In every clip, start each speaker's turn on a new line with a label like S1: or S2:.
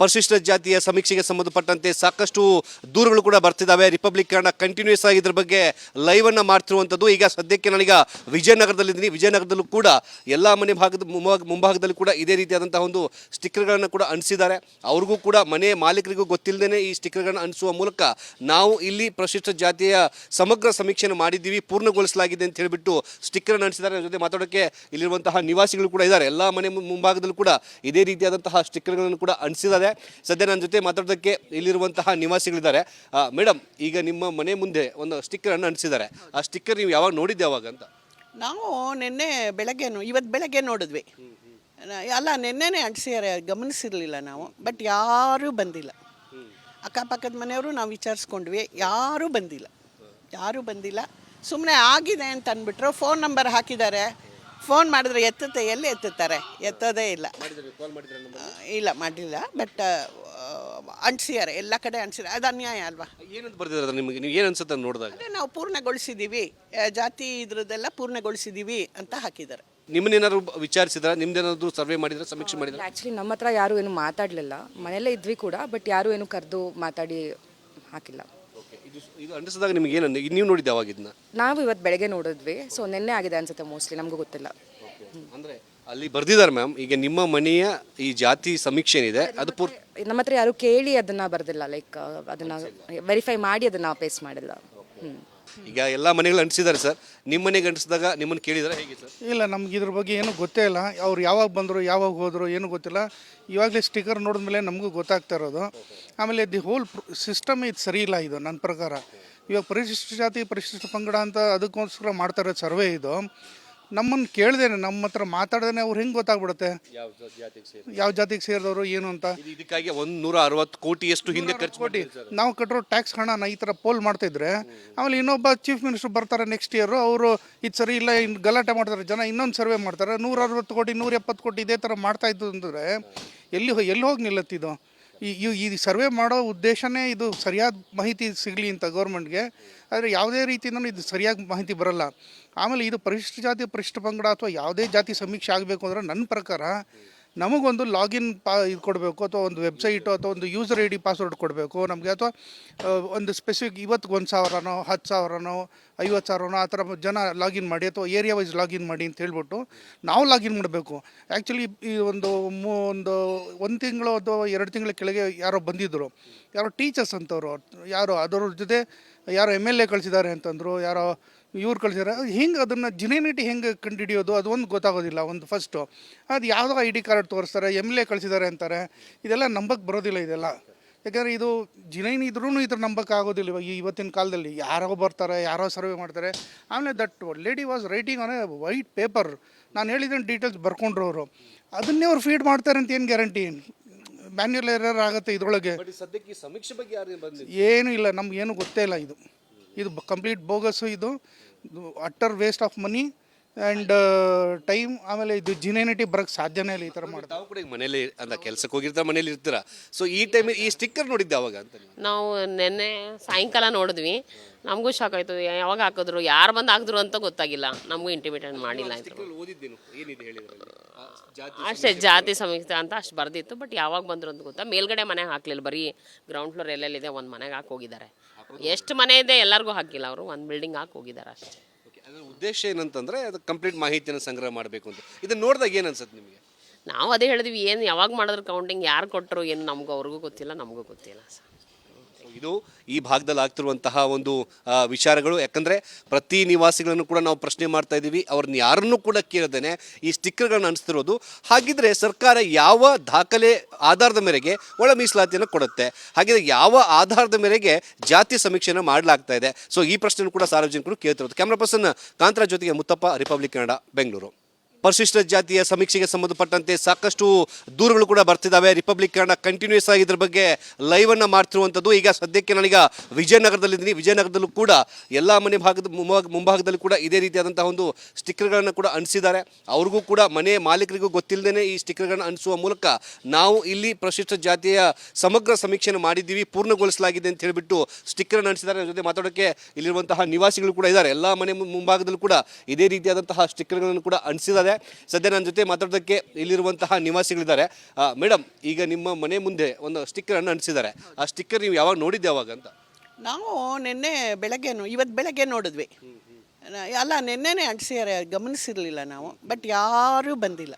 S1: ಪರಿಶಿಷ್ಟ ಜಾತಿಯ ಸಮೀಕ್ಷೆಗೆ ಸಂಬಂಧಪಟ್ಟಂತೆ ಸಾಕಷ್ಟು ದೂರುಗಳು ಕೂಡ ಬರ್ತಿದ್ದಾವೆ. ರಿಪಬ್ಲಿಕ್ ಕನ್ನಡ ಕಂಟಿನ್ಯೂಸ್ ಆಗಿ ಇದ್ರ ಬಗ್ಗೆ ಲೈವ್ ಅನ್ನ ಮಾಡ್ತಿರುವಂಥದ್ದು ಈಗ ಸದ್ಯಕ್ಕೆ ನಾನೀಗ ವಿಜಯನಗರದಲ್ಲಿದ್ದೀನಿ. ವಿಜಯನಗರದಲ್ಲೂ ಕೂಡ ಎಲ್ಲ ಮನೆ ಭಾಗದ ಮುಂಭಾಗ, ಮುಂಭಾಗದಲ್ಲಿ ಕೂಡ ಇದೇ ರೀತಿಯಾದಂತಹ ಒಂದು ಸ್ಟಿಕ್ಕರ್ಗಳನ್ನು ಕೂಡ ಅಂಟಿಸಿದ್ದಾರೆ ಅವ್ರಿಗೂ ಕೂಡ ಮನೆ ಮಾಲೀಕರಿಗೂ ಗೊತ್ತಿಲ್ಲದೇ ಈ ಸ್ಟಿಕ್ಕರ್ಗಳನ್ನು ಅಂಟಿಸುವ ಮೂಲಕ ನಾವು ಇಲ್ಲಿ ಪರಿಶಿಷ್ಟ ಜಾತಿಯ ಸಮಗ್ರ ಸಮೀಕ್ಷೆಯನ್ನು ಮಾಡಿದ್ದೀವಿ. ಪೂರ್ಣಗೊಳಿಸಲಾಗಿದೆ ಅಂತ ಹೇಳಿಬಿಟ್ಟು ಸ್ಟಿಕ್ಕರ್ ಅಂಟಿಸಿದ್ದಾರೆ ಜೊತೆ ಮಾತಾಡೋಕ್ಕೆ ಇಲ್ಲಿರುವಂತಹ ನಿವಾಸಿಗಳು ಕೂಡ ಇದ್ದಾರೆ. ಎಲ್ಲ ಮನೆ ಮುಂಭಾಗದಲ್ಲೂ ಕೂಡ ಇದೇ ರೀತಿಯಾದಂತಹ ಸ್ಟಿಕ್ಕರ್ಗಳನ್ನು ಕೂಡ ಅಂಟಿಸಿದ್ದಾರೆ ಸದ್ಯ ನನ್ನ ಜೊತೆ ಮಾತಾಡೋದಕ್ಕೆ ಇಲ್ಲಿರುವಂತಹ ನಿವಾಸಿಗಳಿದ್ದಾರೆ. ಮೇಡಮ್ ಈಗ ನಿಮ್ಮ ಮನೆ ಮುಂದೆ ಒಂದು ಸ್ಟಿಕ್ಕರ್ ಅನ್ನು ಅಂಟಿಸಿದ್ದಾರೆ. ಆ ಸ್ಟಿಕ್ಕರ್ ನೀವು ಯಾವಾಗ ನೋಡಿದ್ದೆ ಯಾವಾಗ ಅಂತ?
S2: ನಾವು ನಿನ್ನೆ ಬೆಳಗ್ಗೆ ಇವತ್ತು ಬೆಳಗ್ಗೆ ನೋಡಿದ್ವಿ. ಅಲ್ಲ, ನಿನ್ನೆನೇ ಅಂಟಿಸಿದ್ದಾರೆ, ಗಮನಿಸಿರಲಿಲ್ಲ ನಾವು, ಬಟ್ ಯಾರೂ ಬಂದಿಲ್ಲ. ಅಕ್ಕಪಕ್ಕದ ಮನೆಯವರು ನಾವು ವಿಚಾರಿಸ್ಕೊಂಡ್ವಿ, ಯಾರೂ ಬಂದಿಲ್ಲ. ಯಾರೂ ಬಂದಿಲ್ಲ. ಸುಮ್ಮನೆ ಆಗಿದೆ ಅಂತ ಅಂದ್ಬಿಟ್ರು ಫೋನ್ ನಂಬರ್ ಹಾಕಿದ್ದಾರೆ. ಫೋನ್ ಮಾಡಿದ್ರೆ ಎತ್ತುತ್ತೆ ಎಲ್ಲಿ ಎತ್ತುತ್ತಾರೆ? ಎತ್ತೋದೇ ಇಲ್ಲ. ಇಲ್ಲ ಮಾಡಲಿಲ್ಲ ಬಟ್ ಅಂಟಿಸಿದ್ದಾರೆ ಎಲ್ಲ ಕಡೆ ಅಂಟಿಸಿದ್ದಾರೆ ಅದು ಅನ್ಯಾಯ ಅಲ್ವಾ?
S1: ಏನಂತ ಬರ್ತಿದ್ರೆ ನಿಮಗೆ? ನೀವು ಏನು ಅನ್ಸುತ್ತೆ ನೋಡಿದಾಗ?
S2: ಅದೇ ನಾವು ಪೂರ್ಣಗೊಳಿಸಿದ್ದೀವಿ ಆ, ಜಾತಿ ಇದ್ರದ್ದೆಲ್ಲ ಪೂರ್ಣಗೊಳಿಸಿದ್ದೀವಿ ಅಂತ ಹಾಕಿದ್ದಾರೆ.
S1: ನಿಮ್ಮನ್ನೇನಾದ್ರು ವಿಚಾರಿಸಿದ್ರ? ನಿಮ್ದೇನಾದ್ರು ಸರ್ವೆ ಮಾಡಿದ್ರೆ? ಸಮೀಕ್ಷೆ ಮಾಡಿದ್ರೆ?
S3: ಆ್ಯಕ್ಚುಲಿ ನಮ್ಮ ಹತ್ರ ಯಾರು ಏನು ಮಾತಾಡಲಿಲ್ಲ. ಮನೆಯಲ್ಲೇ ಇದ್ವಿ ಕೂಡ ಬಟ್ ಯಾರು ಏನು ಕರೆದು ಮಾತಾಡಿ ಹಾಕಿಲ್ಲ.
S1: ಇದು ಇದು ನಿಮ್ಗೆ ಏನು ನೀವು ನೋಡಿದ್ದೆ ಅವಾಗ ಇದನ್ನ
S3: ನಾವು ಇವತ್ತು ಬೆಳಗ್ಗೆ ನೋಡಿದ್ವಿ. ಸೊ ನಿನ್ನೆ ಆಗಿದೆ ಅನ್ಸುತ್ತೆ ಮೋಸ್ಟ್ಲಿ ನಮಗೂ ಗೊತ್ತಿಲ್ಲ.
S1: ಅಂದ್ರೆ ಅಲ್ಲಿ ಬರ್ದಿದ್ದಾರೆ ಮ್ಯಾಮ್ ಈಗ ನಿಮ್ಮ ಮನೆಯ ಈ ಜಾತಿ ಸಮೀಕ್ಷೆ ಏನಿದೆ ಅದು ಪೂರ್
S3: ನಮ್ಮ ಹತ್ರ ಯಾರು ಕೇಳಿ ಅದನ್ನ ಬರ್ದಿಲ್ಲ ಲೈಕ್ ಅದನ್ನ ವೆರಿಫೈ ಮಾಡಿ ಅದನ್ನ ಪೇಸ್ಟ್ ಮಾಡಿಲ್ಲ. ಹ್ಞೂ
S1: ಈಗ ಎಲ್ಲ ಮನೆಗಳು ಅಂಟಿಸಿದ್ದಾರೆ ಸರ್. ನಿಮ್ಮ ಮನೆಗೆ ಅಂಟಿಸಿದಾಗ ನಿಮ್ಮನ್ನು ಕೇಳಿದರೆ ಹೇಗೆ ಸರ್?
S4: ಇಲ್ಲ, ನಮ್ಗೆ ಇದ್ರ ಬಗ್ಗೆ ಏನೂ ಗೊತ್ತೇ ಇಲ್ಲ. ಅವ್ರು ಯಾವಾಗ ಬಂದರು, ಯಾವಾಗ ಹೋದರು ಏನೂ ಗೊತ್ತಿಲ್ಲ. ಇವಾಗಲೇ ಸ್ಟಿಕರ್ ನೋಡಿದ ಮೇಲೆ ನಮಗೂ ಗೊತ್ತಾಗ್ತಾ ಇರೋದು. ಆಮೇಲೆ ದಿ ಹೋಲ್ ಸಿಸ್ಟಮ್ ಇದು ಸರಿ ಇಲ್ಲ ಇದು ನನ್ನ ಪ್ರಕಾರ. ಇವಾಗ ಪರಿಶಿಷ್ಟ ಜಾತಿ, ಪರಿಶಿಷ್ಟ ಪಂಗಡ ಅಂತ ಅದಕ್ಕೋಸ್ಕರ ಮಾಡ್ತಾ ಇರೋ ಸರ್ವೆ ಇದು. ನಮ್ಮನ್ನು ಕೇಳ್ದೇನೆ ನಮ್ಮ ಹತ್ರ ಮಾತಾಡ್ದೇನೆ ಅವ್ರು ಹೆಂಗೆ ಗೊತ್ತಾಗ್ಬಿಡುತ್ತೆ?
S1: ಯಾವ ಜಾತಿಗೆ
S4: ಸೇರಿದವರು? ಏನು ಅಂತ?
S1: ಇದಕ್ಕಾಗಿ ಒಂದ್ ನೂರ ಅರವತ್ತು ಕೋಟಿಯಷ್ಟು ಹಿಂದೆ ಖರ್ಚು
S4: ಕೋಟಿ.
S1: ಮಾಡಿ
S4: ನಾವು ಕಟ್ಟಿರೋ ಟ್ಯಾಕ್ಸ್ ಹಣನ ಈ ಥರ ಪೋಲ್ ಮಾಡ್ತಿದ್ರೆ ಆಮೇಲೆ ಇನ್ನೊಬ್ಬ ಚೀಫ್ ಮಿನಿಸ್ಟರ್ ಬರ್ತಾರೆ ನೆಕ್ಸ್ಟ್ ಇಯರ್ ಅವರು ಇದು ಸರಿ ಇಲ್ಲ ಇನ್ ಗಲಾಟೆ ಮಾಡ್ತಾರೆ ಜನ ಇನ್ನೊಂದು ಸರ್ವೆ ಮಾಡ್ತಾರೆ ನೂರ ಅರವತ್ತು ಕೋಟಿ ನೂರ ಎಪ್ಪತ್ತು ಕೋಟಿ ಇದೇ ಥರ ಮಾಡ್ತಾ ಇದ್ದು ಅಂದರೆ ಎಲ್ಲಿ ಹೋ- ಎಲ್ಲಿ ಹೋಗಿ ನಿಲ್ಲತ್ತಿದ್ದು ಈ ಈ- ಸರ್ವೆ ಮಾಡೋ ಉದ್ದೇಶನೇ ಇದು ಸರಿಯಾದ ಮಾಹಿತಿ ಸಿಗಲಿ ಅಂತ ಗೌರ್ಮೆಂಟ್ಗೆ. ಆದರೆ ಯಾವುದೇ ರೀತಿಯಿಂದಲೂ ಇದು ಸರಿಯಾಗಿ ಮಾಹಿತಿ ಬರಲ್ಲ. ಆಮೇಲೆ ಇದು ಪರಿಶಿಷ್ಟ ಜಾತಿ, ಪರಿಶಿಷ್ಟ ಪಂಗಡ ಅಥವಾ ಯಾವುದೇ ಜಾತಿ ಸಮೀಕ್ಷೆ ಆಗಬೇಕು ಅಂದರೆ ನನ್ನ ಪ್ರಕಾರ ನಮಗೊಂದು ಲಾಗಿನ್ ಪಾ ಇದು ಕೊಡಬೇಕು ಅಥವಾ ಒಂದು ವೆಬ್ಸೈಟು ಅಥವಾ ಒಂದು ಯೂಸರ್ ಐ ಡಿ ಪಾಸ್ವರ್ಡ್ ಕೊಡಬೇಕು. ನಮಗೆ ಅಥವಾ ಒಂದು ಸ್ಪೆಸಿಫಿಕ್ ಇವತ್ತಿಗೆ ಒಂದು ಸಾವಿರನೋ, ಹತ್ತು ಸಾವಿರನೋ, ಐವತ್ತು ಸಾವಿರನೋ ಆ ಥರ ಜನ ಲಾಗಿನ್ ಮಾಡಿ ಅಥವಾ ಏರಿಯಾ ವೈಸ್ ಲಾಗಿನ್ ಮಾಡಿ ಅಂತ ಹೇಳ್ಬಿಟ್ಟು ನಾವು ಲಾಗಿನ್ ಮಾಡಬೇಕು. ಆ್ಯಕ್ಚುಲಿ ಈ ಒಂದು ಮೂ, ಒಂದು ಒಂದು ತಿಂಗಳು ಅಥವಾ ಎರಡು ತಿಂಗಳ ಕೆಳಗೆ ಯಾರೋ ಬಂದಿದ್ದರು. ಯಾರೋ ಟೀಚರ್ಸ್ ಅಂತವರು, ಯಾರೋ ಅದರ ಜೊತೆ ಯಾರೋ ಎಂ ಎಲ್ ಎ ಕಳಿಸಿದ್ದಾರೆ ಅಂತಂದರು, ಯಾರೋ ಇವ್ರು ಕಳಿಸಿದ್ದಾರೆ ಹೆಂಗೆ ಅದನ್ನು ಜಿನೇನಿಟಿ ಹೆಂಗೆ ಕಂಡುಹಿಡಿಯೋದು? ಅದು ಒಂದು ಗೊತ್ತಾಗೋದಿಲ್ಲ ಒಂದು ಫಸ್ಟು ಅದು ಯಾವುದೋ ಐ ಡಿ ಕಾರ್ಡ್ ತೋರಿಸ್ತಾರೆ ಎಂ ಎಲ್ ಎ ಕಳಿಸಿದ್ದಾರೆ ಅಂತಾರೆ. ಇದೆಲ್ಲ ನಂಬಕ್ಕೆ ಬರೋದಿಲ್ಲ ಇದೆಲ್ಲ. ಯಾಕಂದರೆ ಇದು ಜಿನೈನ್ ಇದ್ರೂ ಇದ್ರ ನಂಬಕ್ಕೆ ಆಗೋದಿಲ್ಲ ಇವಾಗ ಈ ಇವತ್ತಿನ ಕಾಲದಲ್ಲಿ. ಯಾರೋ ಬರ್ತಾರೆ ಯಾರೋ ಸರ್ವೆ ಮಾಡ್ತಾರೆ. ಆಮೇಲೆ that lady was writing on a white paper ನಾನು ಹೇಳಿದ್ದೇನೆ ಡೀಟೇಲ್ಸ್ ಬರ್ಕೊಂಡ್ರು ಅವರು ಅದನ್ನೇ ಅವ್ರು ಫೀಡ್ ಮಾಡ್ತಾರೆ ಅಂತ ಏನು ಗ್ಯಾರಂಟಿ ಮ್ಯಾನ್ಯುಲ್ ಎರರ್ ಆಗುತ್ತೆ ಇದರೊಳಗೆ.
S1: ಸದ್ಯಕ್ಕೆ ಸಮೀಕ್ಷೆ ಬಗ್ಗೆ ಯಾರು
S4: ಏನೂ ಇಲ್ಲ ನಮ್ಗೆ ಏನು ಗೊತ್ತೇ ಇಲ್ಲ ಇದು. ಇದು ಕಂಪ್ಲೀಟ್ ಬೋಗಸ್ ಇದು utter waste of money and time ಆಮೇಲೆ ಇದು ಜಿನೇನಿಟಿ ಬರೋಕ್ಕೆ ಸಾಧ್ಯನೇ ಇಲ್ಲ ಈ ಥರ ಮಾಡ್ತಾರೆ
S1: ತಾವು ಕೂಡ ಈಗ ಮನೇಲಿ ಅಂತ ಕೆಲ್ಸಕ್ಕೆ ಹೋಗಿರ್ತಾರೆ ಮನೇಲಿ ಇರ್ತೀರಾ? ಸೊ ಈ ಟೈಮ್ ಈ ಸ್ಟಿಕ್ಕರ್ ನೋಡಿದ್ದೆ ಅವಾಗ ಅಂತ ನೀವು?
S5: ನೆನ್ನೆ ಸಾಯಂಕಾಲ ನೋಡಿದ್ವಿ. ನಮಗೂ ಶಾಕ್ ಆಯಿತು. ಯಾವಾಗ ಹಾಕಿದ್ರು? ಯಾರು ಬಂದು ಹಾಕಿದ್ರು ಅಂತ ಗೊತ್ತಾಗಿಲ್ಲ. ನಮಗೂ ಇಂಟಿಮೇಟೆಂಟ್ ಮಾಡಿಲ್ಲ ಆಯಿತು
S1: ಸ್ಟಿಕ್ಕರ್ ಓದಿದ್ದೇನು ಏನಿದೆ ಹೇಳಿದ್ರಲ್ಲಿ? ಜಾತಿ
S5: ಅಷ್ಟೇ ಜಾತಿ ಸಮೀಕ್ಷೆ ಅಂತ ಅಷ್ಟು ಬರ್ದಿತ್ತು. ಬಟ್ ಯಾವಾಗ ಬಂದ್ರು ಅಂತ ಗೊತ್ತಾ? ಮೇಲ್ಗಡೆ ಮನೆಗೆ ಹಾಕ್ಲಿಲ್ಲ. ಬರೀ ಗ್ರೌಂಡ್ ಫ್ಲೋರ್ ಎಲ್ಲೆಲ್ಲಿದೆ ಒಂದು ಮನೆಗೆ ಹಾಕಿ ಹೋಗಿದ್ದಾರೆ. ಎಷ್ಟು ಮನೆ ಇದೆ ಎಲ್ಲರಿಗೂ ಹಾಕಿಲ್ಲ ಅವರು. ಒಂದು ಬಿಲ್ಡಿಂಗ್ ಹಾಕಿ ಹೋಗಿದ್ದಾರೆ ಅಷ್ಟೇ.
S1: Okay, ಅದರ ಉದ್ದೇಶ ಏನಂತಂದ್ರೆ ಅದು ಕಂಪ್ಲೀಟ್ ಮಾಹಿತಿಯನ್ನು ಸಂಗ್ರಹ ಮಾಡಬೇಕು ಅಂತ. ಇದನ್ನ ನೋಡಿದಾಗ ಏನು ಅನ್ಸುತ್ತೆ ನಿಮಗೆ?
S5: ನಾವು ಅದೇ ಹೇಳಿದ್ವಿ ಏನು ಯಾವಾಗ ಮಾಡಿದ್ರು ಕೌಂಟಿಂಗ್ ಯಾರು ಕೊಟ್ಟರು ಏನು ನಮಗೂ ಅವ್ರಿಗೂ ಗೊತ್ತಿಲ್ಲ ನಮಗೂ ಗೊತ್ತಿಲ್ಲ ಸರ್
S1: ಇದು ಈ ಭಾಗದಲ್ಲಿ ಆಗ್ತಿರುವಂತಹ ಒಂದು ವಿಚಾರಗಳು. ಯಾಕಂದರೆ ಪ್ರತಿ ನಿವಾಸಿಗಳನ್ನು ಕೂಡ ನಾವು ಪ್ರಶ್ನೆ ಮಾಡ್ತಾ ಇದ್ದೀವಿ. ಅವ್ರನ್ನ ಯಾರನ್ನು ಕೂಡ ಕೇಳದೇನೆ ಈ ಸ್ಟಿಕ್ಕರ್ಗಳನ್ನ ಅನಿಸ್ತಿರೋದು. ಹಾಗಿದ್ರೆ ಸರ್ಕಾರ ಯಾವ ದಾಖಲೆ ಆಧಾರದ ಮೇರೆಗೆ ಒಳ ಮೀಸಲಾತಿಯನ್ನು ಕೊಡುತ್ತೆ? ಹಾಗಿದ್ರೆ ಯಾವ ಆಧಾರದ ಮೇರೆಗೆ ಜಾತಿ ಸಮೀಕ್ಷೆಯನ್ನು ಮಾಡಲಾಗ್ತಾ ಇದೆ? ಸೊ ಈ ಪ್ರಶ್ನೆಯನ್ನು ಕೂಡ ಸಾರ್ವಜನಿಕರು ಕೇಳ್ತಿರೋದು. ಕ್ಯಾಮ್ರಾ ಪರ್ಸನ್ ಕಾಂತರ ಜೊತೆಗೆ ಮುತ್ತಪ್ಪ ರಿಪಬ್ಲಿಕ್ ಕನ್ನಡ ಬೆಂಗಳೂರು ಪರಿಶಿಷ್ಟ ಜಾತಿಯ ಸಮೀಕ್ಷೆಗೆ ಸಂಬಂಧಪಟ್ಟಂತೆ ಸಾಕಷ್ಟು ದೂರುಗಳು ಕೂಡ ಬರ್ತಿದ್ದಾವೆ. ರಿಪಬ್ಲಿಕ್ ಕನ್ನಡ ಕಂಟಿನ್ಯೂಸ್ ಆಗಿ ಇದ್ರ ಬಗ್ಗೆ ಲೈವ್ ಅನ್ನ ಮಾಡ್ತಿರುವಂಥದ್ದು ಈಗ ಸದ್ಯಕ್ಕೆ ನಾನೀಗ ವಿಜಯನಗರದಲ್ಲಿದ್ದೀನಿ ವಿಜಯನಗರದಲ್ಲೂ ಕೂಡ ಎಲ್ಲ ಮನೆ ಭಾಗದ ಮುಂಭಾಗ, ಮುಂಭಾಗದಲ್ಲಿ ಕೂಡ ಇದೇ ರೀತಿಯಾದಂತಹ ಒಂದು ಸ್ಟಿಕ್ಕರ್ಗಳನ್ನು ಕೂಡ ಅಂಟಿಸಿದ್ದಾರೆ. ಅವ್ರಿಗೂ ಕೂಡ ಮನೆ ಮಾಲೀಕರಿಗೂ ಗೊತ್ತಿಲ್ಲದೇ ಈ ಸ್ಟಿಕ್ಕರ್ಗಳನ್ನು ಅಂಟಿಸುವ ಮೂಲಕ ನಾವು ಇಲ್ಲಿ ಪರಿಶಿಷ್ಟ ಜಾತಿಯ ಸಮಗ್ರ ಸಮೀಕ್ಷೆಯನ್ನು ಮಾಡಿದ್ದೀವಿ. ಪೂರ್ಣಗೊಳಿಸಲಾಗಿದೆ ಅಂತ ಹೇಳಿಬಿಟ್ಟು ಸ್ಟಿಕ್ಕರ್ ಅಂಟಿಸಿದ್ದಾರೆ. ಜೊತೆ ಮಾತಾಡೋಕ್ಕೆ ಇಲ್ಲಿರುವಂತಹ ನಿವಾಸಿಗಳು ಕೂಡ ಇದ್ದಾರೆ. ಎಲ್ಲ ಮನೆ ಮುಂಭಾಗದಲ್ಲೂ ಕೂಡ ಇದೇ ರೀತಿಯಾದಂತಹ ಸ್ಟಿಕ್ಕರ್ಗಳನ್ನು ಕೂಡ ಅಂಟಿಸಿದ್ದಾರೆ. ಇದೆ. ಸದ್ಯ ನನ್ನ ಜೊತೆ ಮಾತಾಡೋದಕ್ಕೆ ಇಲ್ಲಿರುವಂತಹ ನಿವಾಸಿಗಳಿದ್ದಾರೆ. ಮೇಡಮ್ ಈಗ ನಿಮ್ಮ ಮನೆ ಮುಂದೆ ಒಂದು ಸ್ಟಿಕ್ಕರನ್ನು ಅಂಟಿಸಿದ್ದಾರೆ. ಆ ಸ್ಟಿಕ್ಕರ್ ನೀವು ಯಾವಾಗ ನೋಡಿದ್ದೆ ಯಾವಾಗ ಅಂತ?
S2: ನಾವು ನಿನ್ನೆ ಬೆಳಗ್ಗೆ ಇವತ್ತು ಬೆಳಗ್ಗೆ ನೋಡಿದ್ವಿ. ಅಲ್ಲ, ನಿನ್ನೆನೇ ಅಂಟಿಸಿದ್ದಾರೆ, ಗಮನಿಸಿರಲಿಲ್ಲ ನಾವು. ಬಟ್ ಯಾರೂ ಬಂದಿಲ್ಲ.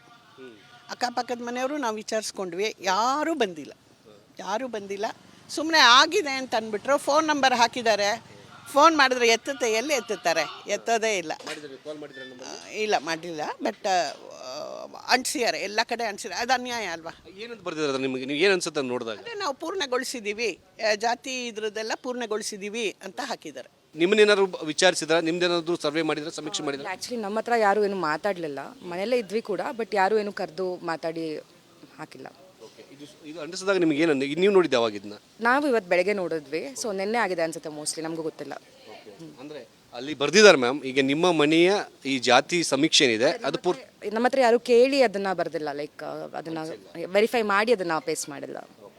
S2: ಅಕ್ಕಪಕ್ಕದ ಮನೆಯವರು ನಾವು ವಿಚಾರಿಸ್ಕೊಂಡ್ವಿ. ಯಾರೂ ಬಂದಿಲ್ಲ. ಯಾರೂ ಬಂದಿಲ್ಲ. ಸುಮ್ಮನೆ ಆಗಿದೆ ಅಂತ ಅಂದ್ಬಿಟ್ರು. ಫೋನ್ ನಂಬರ್ ಹಾಕಿದ್ದಾರೆ. ಫೋನ್ ಮಾಡಿದ್ರೆ ಎತ್ತುತ್ತೆ ಎಲ್ಲಿ ಎತ್ತುತ್ತಾರೆ? ಎತ್ತೋದೇ ಇಲ್ಲ. ಇಲ್ಲ ಮಾಡಲಿಲ್ಲ. ಬಟ್ ಅಂಟಿಸಿದ್ದಾರೆ ಎಲ್ಲ ಕಡೆ ಅಂಟಿಸಿದ್ದಾರೆ ಅದು ಅನ್ಯಾಯ ಅಲ್ವಾ?
S1: ಏನಂತ ಬರ್ತಿದ್ರೆ ನಿಮಗೆ? ನೀವು ಏನು ಅನ್ಸುತ್ತೆ ನೋಡಿದಾಗ?
S2: ಅದೇ ನಾವು ಪೂರ್ಣಗೊಳಿಸಿದ್ದೀವಿ ಆ, ಜಾತಿ ಇದ್ರದ್ದೆಲ್ಲ ಪೂರ್ಣಗೊಳಿಸಿದ್ದೀವಿ ಅಂತ ಹಾಕಿದ್ದಾರೆ.
S1: ನಿಮ್ಮನ್ನೇನಾದ್ರು ವಿಚಾರಿಸಿದ್ರ? ನಿಮ್ದೇನಾದ್ರು ಸರ್ವೆ ಮಾಡಿದ್ರೆ? ಸಮೀಕ್ಷೆ ಮಾಡಿದ್ರೆ?
S3: ಆ್ಯಕ್ಚುಲಿ ನಮ್ಮ ಹತ್ರ ಯಾರೂ ಏನು ಮಾತಾಡಲಿಲ್ಲ. ಮನೆಯಲ್ಲೇ ಇದ್ವಿ ಕೂಡ ಬಟ್ ಯಾರೂ ಏನು ಕರೆದು ಮಾತಾಡಿ ಹಾಕಿಲ್ಲ.
S1: ಇದು ಇದು ಅಂಟಿಸಿದಾಗ ನಿಮ್ಗೆ ಏನು ನೀವು ನೋಡಿದ್ದೆ ಯಾವಾಗ ಇದನ್ನ?
S3: ನಾವು ಇವತ್ತು ಬೆಳಗ್ಗೆ ನೋಡಿದ್ವಿ. ಸೊ ನಿನ್ನೆ ಆಗಿದೆ ಅನ್ಸುತ್ತೆ ಮೋಸ್ಟ್ಲಿ ನಮಗೂ ಗೊತ್ತಿಲ್ಲ.
S1: ಅಂದ್ರೆ ಅಲ್ಲಿ ಬರ್ದಿದ್ದಾರೆ ಮ್ಯಾಮ್ ಈಗ ನಿಮ್ಮ ಮನೆಯ ಈ ಜಾತಿ ಸಮೀಕ್ಷೆ ಏನಿದೆ? ಅದು ಪೂರ್
S3: ನಮ್ಮ ಹತ್ರ ಯಾರು ಕೇಳಿ ಅದನ್ನ ಬರ್ದಿಲ್ಲ ಲೈಕ್ ಅದನ್ನ ವೆರಿಫೈ ಮಾಡಿ ಅದನ್ನ ಪೇಸ್ಟ್ ಮಾಡಿಲ್ಲ.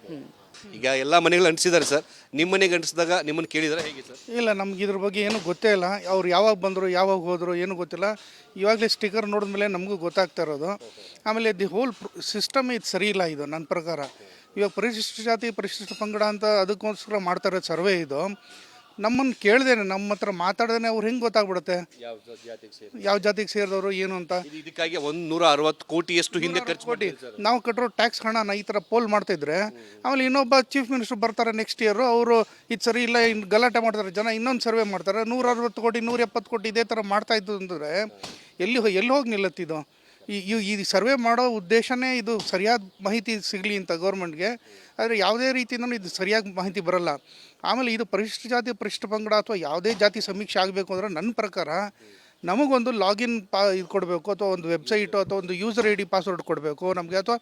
S3: ಹ್ಮ್.
S1: ಈಗ ಎಲ್ಲ ಮನೆಗಳು ಅಂಟಿಸಿದ್ದಾರೆ ಸರ್. ನಿಮ್ಮ ಮನೆಗೆ ಅಂಟಿಸಿದಾಗ ನಿಮ್ಮನ್ನು ಕೇಳಿದ್ರೆ ಹೇಗೆ ಸರ್?
S4: ಇಲ್ಲ, ನಮ್ಗೆ ಇದ್ರ ಬಗ್ಗೆ ಏನೂ ಗೊತ್ತೇ ಇಲ್ಲ. ಅವ್ರು ಯಾವಾಗ ಬಂದರು, ಯಾವಾಗ ಹೋದರು ಏನೂ ಗೊತ್ತಿಲ್ಲ. ಇವಾಗಲೇ ಸ್ಟಿಕ್ಕರ್ ನೋಡಿದ್ಮೇಲೆ ನಮಗೂ ಗೊತ್ತಾಗ್ತಾ ಇರೋದು. ಆಮೇಲೆ ದಿ ಹೋಲ್ ಸಿಸ್ಟಮ್ ಇದು ಸರಿ ಇಲ್ಲ ಇದು ನನ್ನ ಪ್ರಕಾರ. ಇವಾಗ ಪರಿಶಿಷ್ಟ ಜಾತಿ, ಪರಿಶಿಷ್ಟ ಪಂಗಡ ಅಂತ ಅದಕ್ಕೋಸ್ಕರ ಮಾಡ್ತಾರೆ ಸರ್ವೆ ಇದು. ನಮ್ಮನ್ನು ಕೇಳ್ದೇನೆ ನಮ್ಮ ಹತ್ರ ಮಾತಾಡ್ದೇನೆ ಅವ್ರು ಹೆಂಗೆ ಗೊತ್ತಾಗ್ಬಿಡುತ್ತೆ?
S1: ಯಾವ ಜಾತಿಗೆ ಸೇರಿ
S4: ಸೇರಿದವರು ಏನು ಅಂತ?
S1: ಇದಕ್ಕಾಗಿ ಒಂದು ನೂರ ಅರವತ್ತು ಕೋಟಿಯಷ್ಟು ಹಿಂದೆ ಖರ್ಚು
S4: ಕೋಟಿ. ನಾವು ಕಟ್ಟಿರೋ ಟ್ಯಾಕ್ಸ್ ಹಣನ ಈ ಥರ ಪೋಲ್ ಮಾಡ್ತಿದ್ರೆ ಆಮೇಲೆ ಇನ್ನೊಬ್ಬ ಚೀಫ್ ಮಿನಿಸ್ಟರ್ ಬರ್ತಾರೆ ನೆಕ್ಸ್ಟ್ ಇಯರು ಅವರು ಇದು ಸರಿ ಇಲ್ಲ ಇನ್ನು ಗಲಾಟೆ ಮಾಡ್ತಾರೆ ಜನ ಇನ್ನೊಂದು ಸರ್ವೆ ಮಾಡ್ತಾರೆ ನೂರ ಅರವತ್ತು ಕೋಟಿ ನೂರ ಎಪ್ಪತ್ತು ಕೋಟಿ ಇದೇ ಥರ ಮಾಡ್ತಾ ಇದ್ದು ಅಂದರೆ ಎಲ್ಲಿ ಎಲ್ಲಿ ಹೋಗಿ ನಿಲ್ಲತ್ತಿದು ಈ ಈ- ಸರ್ವೆ ಮಾಡೋ ಉದ್ದೇಶನೇ ಇದು ಸರಿಯಾದ ಮಾಹಿತಿ ಸಿಗಲಿ ಅಂತ ಗೌರ್ಮೆಂಟ್ಗೆ. ಆದರೆ ಯಾವುದೇ ರೀತಿಯಿಂದಲೂ ಇದು ಸರಿಯಾಗಿ ಮಾಹಿತಿ ಬರಲ್ಲ. ಆಮೇಲೆ ಇದು ಪರಿಶಿಷ್ಟ ಜಾತಿ, ಪರಿಶಿಷ್ಟ ಪಂಗಡ ಅಥವಾ ಯಾವುದೇ ಜಾತಿ ಸಮೀಕ್ಷೆ ಆಗಬೇಕು ಅಂದರೆ ನನ್ನ ಪ್ರಕಾರ ನಮಗೊಂದು ಲಾಗಿನ್ ಪಾ ಇದು ಕೊಡಬೇಕು ಅಥವಾ ಒಂದು ವೆಬ್ಸೈಟು ಅಥವಾ ಒಂದು ಯೂಸರ್ ಐ ಡಿ ಪಾಸ್ವರ್ಡ್ ಕೊಡಬೇಕು. ನಮಗೆ ಅಥವಾ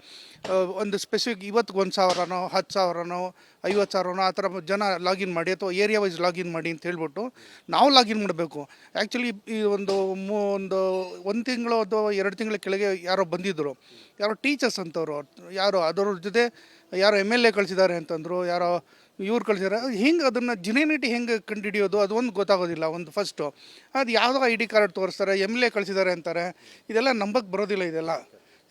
S4: ಒಂದು ಸ್ಪೆಸಿಫಿಕ್ ಇವತ್ತು ಒಂದು ಸಾವಿರನೋ, ಹತ್ತು ಸಾವಿರನೋ, ಐವತ್ತು ಸಾವಿರನೋ ಆ ಥರ ಜನ ಲಾಗಿನ್ ಮಾಡಿ ಅಥವಾ ಏರಿಯಾ ವೈಸ್ ಲಾಗಿನ್ ಮಾಡಿ ಅಂತ ಹೇಳ್ಬಿಟ್ಟು ನಾವು ಲಾಗಿನ್ ಮಾಡಬೇಕು. ಆ್ಯಕ್ಚುಲಿ ಈ ಒಂದು ಮೂ, ಒಂದು ಒಂದು ತಿಂಗಳು ಅಥವಾ ಎರಡು ತಿಂಗಳ ಕೆಳಗೆ ಯಾರೋ ಬಂದಿದ್ದರು ಯಾರೋ ಟೀಚರ್ಸ್ ಅಂತವರು, ಯಾರೋ ಅದರ ಜೊತೆ ಯಾರೋ ಎಂ ಎಲ್ ಎ ಕಳಿಸಿದ್ದಾರೆ ಅಂತಂದರು, ಯಾರೋ ಇವ್ರು ಕಳಿಸಿದ್ದಾರೆ ಹಿಂಗೆ ಅದನ್ನು ಜಿನೇನಿಟಿ ಹೆಂಗೆ ಕಂಡುಹಿಡಿಯೋದು? ಅದು ಒಂದು ಗೊತ್ತಾಗೋದಿಲ್ಲ ಒಂದು ಫಸ್ಟು ಅದು ಯಾವುದೋ ಐ ಡಿ ಕಾರ್ಡ್ ತೋರಿಸ್ತಾರೆ ಎಂ ಎಲ್ ಎ ಕಳಿಸಿದ್ದಾರೆ ಅಂತಾರೆ. ಇದೆಲ್ಲ ನಂಬಕ್ಕೆ ಬರೋದಿಲ್ಲ ಇದೆಲ್ಲ.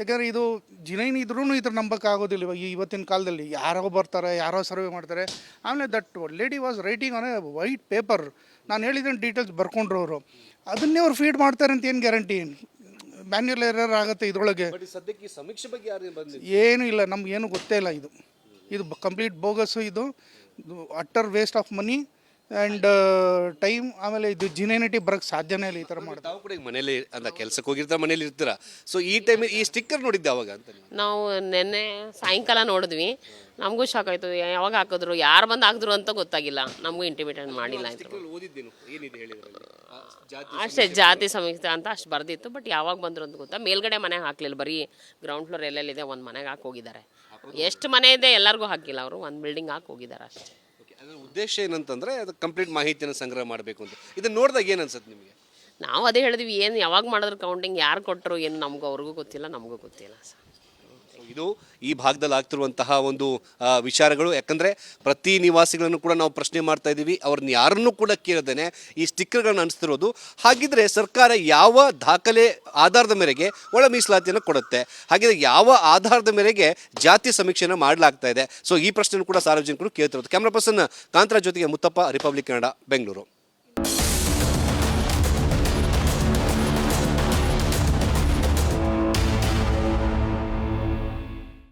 S4: ಯಾಕಂದರೆ ಇದು ಜಿನೈನ್ ಇದ್ರೂ ಇದ್ರ ನಂಬಕ್ಕೆ ಆಗೋದಿಲ್ಲ ಇವಾಗ ಈ ಇವತ್ತಿನ ಕಾಲದಲ್ಲಿ. ಯಾರೋ ಬರ್ತಾರೆ ಯಾರೋ ಸರ್ವೆ ಮಾಡ್ತಾರೆ. ಆಮೇಲೆ that lady was writing on a white paper ನಾನು ಹೇಳಿದ್ದೇನೆ ಡೀಟೇಲ್ಸ್ ಬರ್ಕೊಂಡ್ರು ಅವರು. ಅದನ್ನೇ ಅವ್ರು ಫೀಡ್ ಮಾಡ್ತಾರೆ ಅಂತ ಏನು ಗ್ಯಾರಂಟಿ ಮ್ಯಾನ್ಯಲ್ ಎರರ್ ಆಗುತ್ತೆ ಇದರೊಳಗೆ.
S1: ಸದ್ಯಕ್ಕೆ ಸಮೀಕ್ಷೆ ಬಗ್ಗೆ ಯಾರು
S4: ಏನು ಇಲ್ಲ ನಮ್ಗೆ ಏನು ಗೊತ್ತೇ ಇಲ್ಲ ಇದು. ಇದು ಕಂಪ್ಲೀಟ್ ಬೋಗಸ್ಸು ಇದು. Utter waste of money and time ಆಮೇಲೆ ಇದು ಜಿನೇನಿಟಿ ಬರೋಕ್ಕೆ ಸಾಧ್ಯನೇ ಇಲ್ಲ ಈ ಥರ ಮಾಡಿ
S1: ತಾವು ಕೂಡ ಈಗ ಮನೇಲಿ ಅಂತ ಕೆಲಸಕ್ಕೆ ಹೋಗಿರ್ತಾ ಮನೇಲಿ ಇರ್ತೀರಾ? ಸೊ ಈ ಟೈಮ್ ಈ ಸ್ಟಿಕ್ಕರ್ ನೋಡಿದ್ದೆ ಅವಾಗ ಅಂತ ನೀವು?
S5: ನಾವು ನಿನ್ನೆ ಸಾಯಂಕಾಲ ನೋಡಿದ್ವಿ. ನಮಗೂ ಶಾಕ್ ಆಯಿತು. ಯಾವಾಗ ಹಾಕಿದ್ರು? ಯಾರು ಬಂದು ಹಾಕಿದ್ರು ಅಂತ ಗೊತ್ತಾಗಿಲ್ಲ. ನಮಗೂ ಇಂಟಿಮೇಟೆಂಟ್ ಮಾಡಿಲ್ಲ ಆಯ್ತು.
S1: ಸ್ಟಿಕ್ಕರ್ ಓದಿದ್ದೇನು ಏನಿದೆ ಹೇಳಿದ್ರಲ್ಲಿ? ಆ, ಜಾತಿ
S5: ಅಷ್ಟೇ ಜಾತಿ ಸಮೀಕ್ಷೆ ಅಂತ ಅಷ್ಟು ಬರ್ದಿತ್ತು ಬಟ್ ಯಾವಾಗ ಬಂದ್ರು ಅಂತ ಗೊತ್ತಾ? ಮೇಲ್ಗಡೆ ಮನೆ ಹಾಕ್ಲಿಲ್ಲ. ಬರೀ ಗ್ರೌಂಡ್ ಫ್ಲೋರ್ ಎಲ್ಲೆಲ್ಲಿದೆ ಒಂದು ಮನೆಗೆ ಹಾಕಿ ಹೋಗಿದ್ದಾರೆ. ಎಷ್ಟು ಮನೆ ಇದೆ ಎಲ್ಲರಿಗೂ ಹಾಕಿಲ್ಲ ಅವರು. ಒಂದು ಬಿಲ್ಡಿಂಗ್ ಹಾಕಿ ಹೋಗಿದ್ದಾರೆ ಅಷ್ಟೇ.
S1: ಓಕೆ ಅದ್ರ ಉದ್ದೇಶ ಏನಂತಂದ್ರೆ ಅದು ಕಂಪ್ಲೀಟ್ ಮಾಹಿತಿಯನ್ನು ಸಂಗ್ರಹ ಮಾಡಬೇಕು ಅಂತ. ಇದನ್ನ ನೋಡಿದಾಗ ಏನು ಅನ್ಸುತ್ತೆ ನಿಮಗೆ?
S5: ನಾವು ಅದೇ ಹೇಳಿದ್ವಿ ಏನು ಯಾವಾಗ ಮಾಡಿದ್ರು ಕೌಂಟಿಂಗ್ ಯಾರು ಕೊಟ್ಟರು ಏನು ನಮಗೂ ಅವ್ರಿಗೂ ಗೊತ್ತಿಲ್ಲ ನಮಗೂ ಗೊತ್ತಿಲ್ಲ ಸರ್.
S1: ಇದು ಈ ಭಾಗದಲ್ಲಿ ಆಗ್ತಿರುವಂತಹ ಒಂದು ವಿಚಾರಗಳು. ಯಾಕಂದರೆ ಪ್ರತಿ ನಿವಾಸಿಗಳನ್ನು ಕೂಡ ನಾವು ಪ್ರಶ್ನೆ ಮಾಡ್ತಾ ಇದ್ದೀವಿ. ಅವ್ರನ್ನ ಯಾರನ್ನೂ ಕೂಡ ಕೇಳದೇನೆ ಈ ಸ್ಟಿಕ್ಕರ್ಗಳನ್ನು ಅನಿಸ್ತಿರೋದು. ಹಾಗಿದ್ರೆ ಸರ್ಕಾರ ಯಾವ ದಾಖಲೆ ಆಧಾರದ ಮೇರೆಗೆ ಒಳ ಮೀಸಲಾತಿಯನ್ನು ಕೊಡುತ್ತೆ? ಹಾಗಿದ್ರೆ ಯಾವ ಆಧಾರದ ಮೇರೆಗೆ ಜಾತಿ ಸಮೀಕ್ಷೆಯನ್ನು ಮಾಡಲಾಗ್ತಾ ಇದೆ? ಸೊ ಈ ಪ್ರಶ್ನೆಯನ್ನು ಕೂಡ ಸಾರ್ವಜನಿಕರು ಕೇಳ್ತಿರೋದು. ಕ್ಯಾಮ್ರಾ ಪರ್ಸನ್ ಕಾಂತರ ಜೊತೆಗೆ ಮುತ್ತಪ್ಪ ರಿಪಬ್ಲಿಕ್ ಕನ್ನಡ ಬೆಂಗಳೂರು